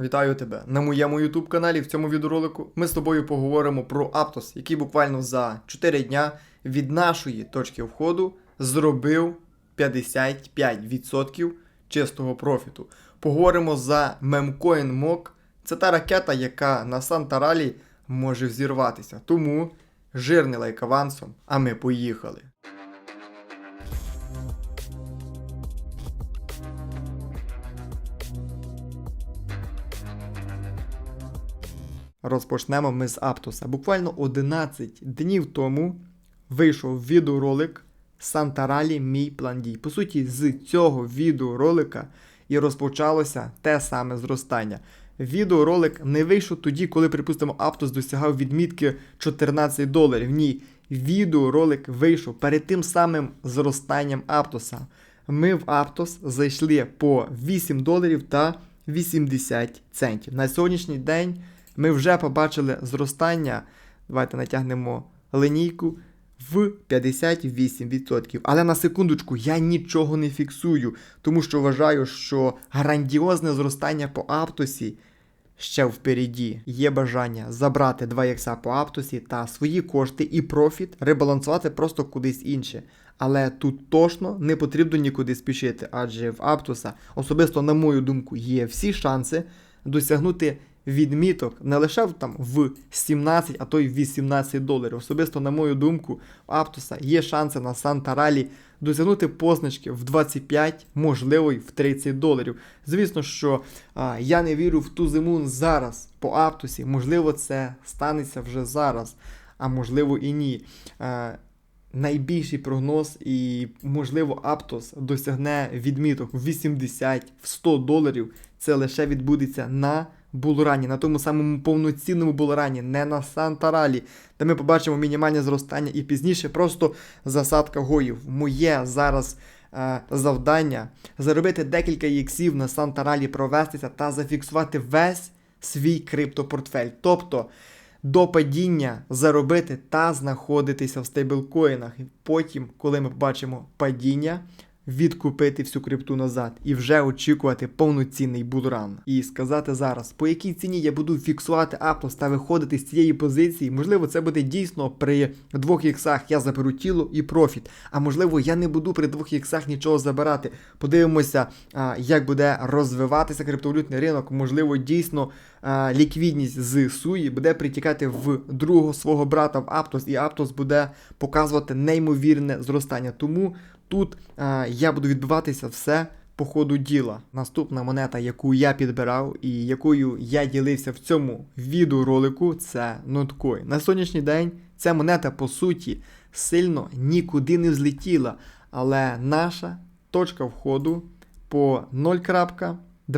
Вітаю тебе на моєму YouTube каналі. В цьому відеоролику ми з тобою поговоримо про Aptos, який буквально за 4 дня від нашої точки входу зробив 55% чистого профіту. Поговоримо за Memcoin MOC. Це та ракета, яка на Санта-Ралі може взірватися. Тому жирний лайк авансом, а ми поїхали. Розпочнемо ми з Аптоса. Буквально 11 днів тому вийшов відеоролик Сантаралі Мій план дій. По суті, з цього відеоролика і розпочалося те саме зростання. Відеоролик не вийшов тоді, коли, припустимо, Аптос досягав відмітки 14 доларів. Ні, відеоролик вийшов перед тим самим зростанням Аптоса. Ми в Аптос зайшли по 8 доларів та 80 центів. На сьогоднішній день ми вже побачили зростання. Давайте натягнемо линійку в 58%. Але на секундочку, я нічого не фіксую, тому що вважаю, що грандіозне зростання по Аптосі ще впереді. Є бажання забрати 2 ікса по Аптосі та свої кошти і профіт ребалансувати просто кудись інше. Але тут точно не потрібно нікуди спішити, адже в Аптоса, особисто на мою думку, є всі шанси досягнути відміток не лише там в 17, а то й 18 доларів. Особисто, на мою думку, у Аптоса є шанси на Санта Ралі досягнути позначки в 25, можливо, й в 30 доларів. Звісно, що а, я не вірю в ту зиму зараз по Аптосі. Можливо, це станеться вже зараз, а можливо і ні. А, Найбільший прогноз, і, можливо, Аптос досягне відміток в 80 в 100 доларів. Це лише відбудеться на булрані, на тому самому повноцінному булрані, не на Санта-Ралі, де ми побачимо мінімальне зростання і пізніше просто засадка гоїв. Моє зараз е, завдання заробити декілька іксів на Санта-Ралі, провестися та зафіксувати весь свій криптопортфель. Тобто до падіння заробити та знаходитися в стейблкоїнах. І потім, коли ми побачимо падіння, відкупити всю крипту назад і вже очікувати повноцінний булран. І сказати зараз, по якій ціні я буду фіксувати Aptos та виходити з цієї позиції, можливо, це буде дійсно при двох іксах я заберу тіло і профіт. А можливо, я не буду при двох іксах нічого забирати. Подивимося, як буде розвиватися криптовалютний ринок. Можливо, дійсно ліквідність з Суї буде притікати в другого свого брата в Aptos, і Aptos буде показувати неймовірне зростання. Тому тут я буду відбиватися все по ходу діла. Наступна монета, яку я підбирав і якою я ділився в цьому відеоролику, це Notcoin. На сьогоднішній день ця монета, по суті, сильно нікуди не взлетіла, але наша точка входу по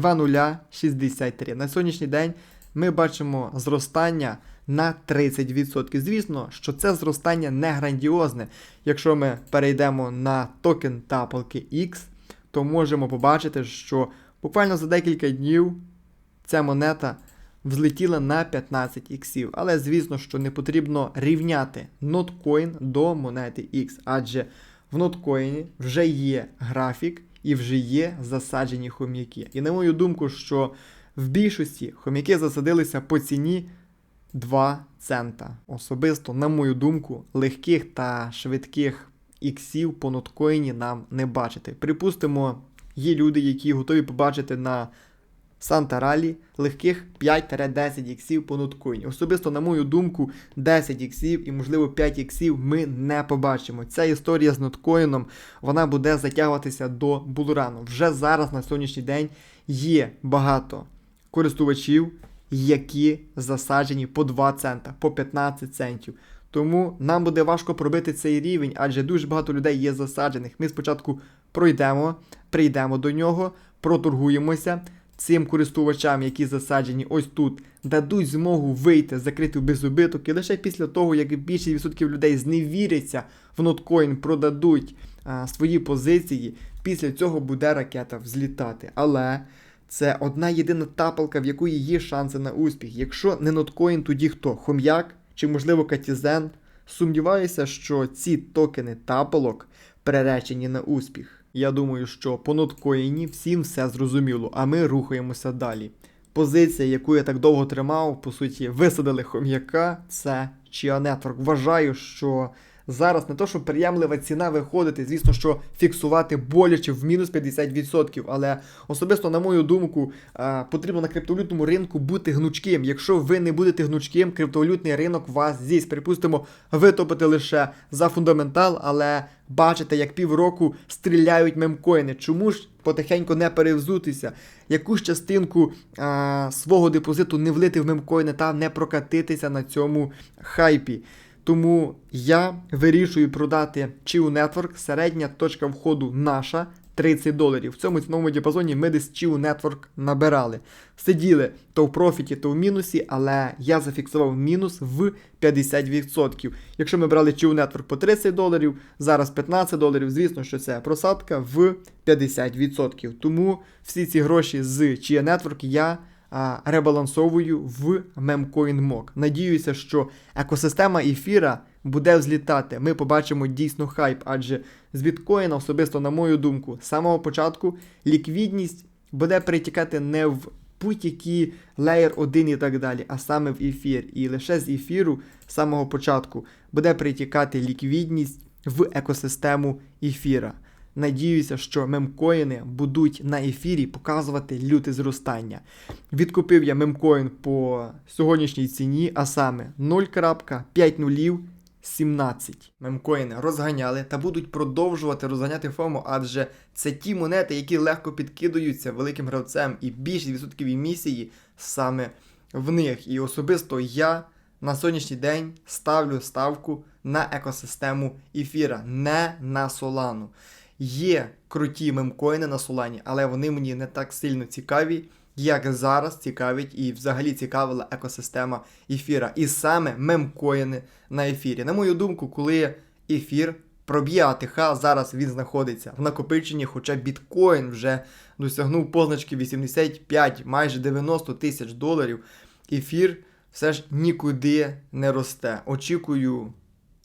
0.2063. На сьогоднішній день ми бачимо зростання на 30%. Звісно, що це зростання не грандіозне. Якщо ми перейдемо на токен тапалки X, то можемо побачити, що буквально за декілька днів ця монета взлетіла на 15 іксів. Але звісно, що не потрібно рівняти ноткоін до монети X, адже в ноткоїні вже є графік і вже є засаджені хом'яки. І на мою думку, що в більшості хом'яки засадилися по ціні 2 цента. Особисто, на мою думку, легких та швидких іксів по ноткоїні нам не бачити. Припустимо, є люди, які готові побачити на Санта Ралі легких 5-10 іксів по ноткоїні. Особисто, на мою думку, 10 іксів і, можливо, 5 іксів ми не побачимо. Ця історія з ноткоїном вона буде затягуватися до булрану. Вже зараз на сьогоднішній день є багато користувачів, які засаджені по 2 цента, по 15 центів. Тому нам буде важко пробити цей рівень, адже дуже багато людей є засаджених. Ми спочатку пройдемо, прийдемо до нього, проторгуємося. Цим користувачам, які засаджені ось тут, дадуть змогу вийти, закрити без убиток, і лише після того, як більшість відсотків людей зневіряться в ноткоін, продадуть а, свої позиції, після цього буде ракета взлітати. Але це одна єдина тапалка, в якої є шанси на успіх. Якщо не ноткоін, тоді хто? Хом'як чи, можливо, Катізен? Сумніваюся, що ці токени тапалок приречені на успіх. Я думаю, що по ноткоїні всім все зрозуміло, а ми рухаємося далі. позиція, яку я так довго тримав, по суті, висадили хом'яка, це Chia Network. Вважаю, що зараз не то, що приємлива ціна виходити, звісно, що фіксувати боляче в мінус 50%, але особисто, на мою думку, е, потрібно на криптовалютному ринку бути гнучким. Якщо ви не будете гнучким, криптовалютний ринок вас з'їсть. Припустимо, витопити лише за фундаментал, але бачите, як півроку стріляють мемкоїни. Чому ж потихеньку не перевзутися? Якусь частинку а, свого депозиту не влити в мемкоїни та не прокатитися на цьому хайпі. Тому я вирішую продати Chiu Network. Середня точка входу наша 30 доларів. В цьому ціновому діапазоні ми десь Chiu Network набирали. Сиділи то в профіті, то в мінусі, але я зафіксував мінус в 50%. Якщо ми брали Chiu Network по 30 доларів, зараз 15 доларів, звісно, що це просадка в 50%. Тому всі ці гроші з Chia Network я ребалансовую в MemCoin Надіюся, що екосистема ефіра буде взлітати. Ми побачимо дійсно хайп, адже з біткоїна, особисто, на мою думку, з самого початку ліквідність буде перетікати не в будь-які леєр 1 і так далі, а саме в ефір. І лише з ефіру з самого початку буде перетікати ліквідність в екосистему ефіра. Надіюся, що мемкоїни будуть на ефірі показувати люте зростання. Відкупив я мемкоін по сьогоднішній ціні, а саме 0.5017. Мемкоїни розганяли та будуть продовжувати розганяти ФОМО, адже це ті монети, які легко підкидаються великим гравцем, і більшість відсотків емісії саме в них. І особисто я на сьогоднішній день ставлю ставку на екосистему ефіра, не на солану. Є круті мемкоїни на Солані, але вони мені не так сильно цікаві, як зараз цікавить і взагалі цікавила екосистема ефіра. І саме мемкоїни на ефірі. На мою думку, коли ефір проб'є АТХ, зараз він знаходиться в накопиченні, хоча біткоін вже досягнув позначки 85, майже 90 тисяч доларів. Ефір все ж нікуди не росте. Очікую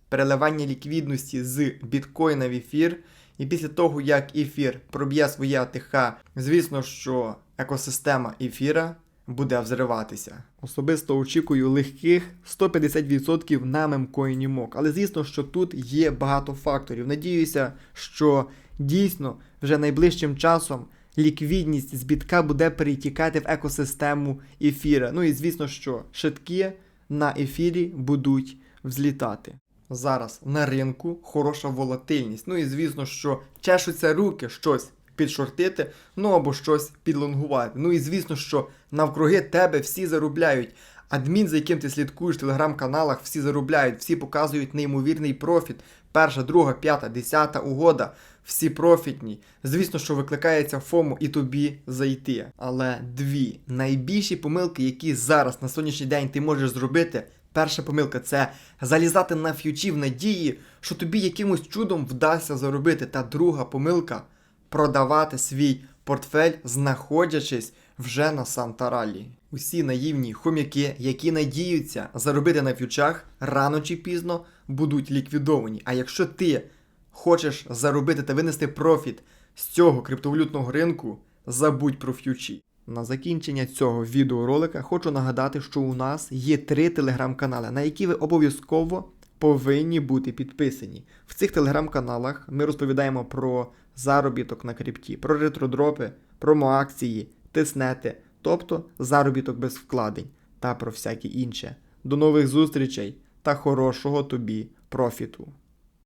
переливання ліквідності з біткоїна в ефір. І після того, як ефір проб'є своє АТХ, звісно, що екосистема ефіра буде взриватися. Особисто очікую легких 150% на мемкоїні МОК. Але звісно, що тут є багато факторів. Надіюся, що дійсно вже найближчим часом ліквідність з бітка буде перетікати в екосистему ефіра. Ну і звісно, що шитки на ефірі будуть взлітати. Зараз на ринку хороша волатильність. Ну і звісно, що чешуться руки щось підшортити, ну або щось підлонгувати. Ну і звісно, що навкруги тебе всі заробляють. Адмін, за яким ти слідкуєш в телеграм-каналах, всі заробляють, всі показують неймовірний профіт. Перша, друга, п'ята, десята угода, всі профітні. Звісно, що викликається ФОМО і тобі зайти. Але дві найбільші помилки, які зараз на сьогоднішній день ти можеш зробити. Перша помилка це залізати на ф'ючі в надії, що тобі якимось чудом вдасться заробити. Та друга помилка продавати свій портфель, знаходячись вже на Сантаралі. Усі наївні хом'яки, які надіються заробити на ф'ючах, рано чи пізно будуть ліквідовані. А якщо ти хочеш заробити та винести профіт з цього криптовалютного ринку, забудь про ф'ючі. На закінчення цього відеоролика хочу нагадати, що у нас є три телеграм-канали, на які ви обов'язково повинні бути підписані. В цих телеграм-каналах ми розповідаємо про заробіток на крипті, про ретродропи, промоакції, тиснети, тобто заробіток без вкладень та про всяке інше. До нових зустрічей та хорошого тобі профіту!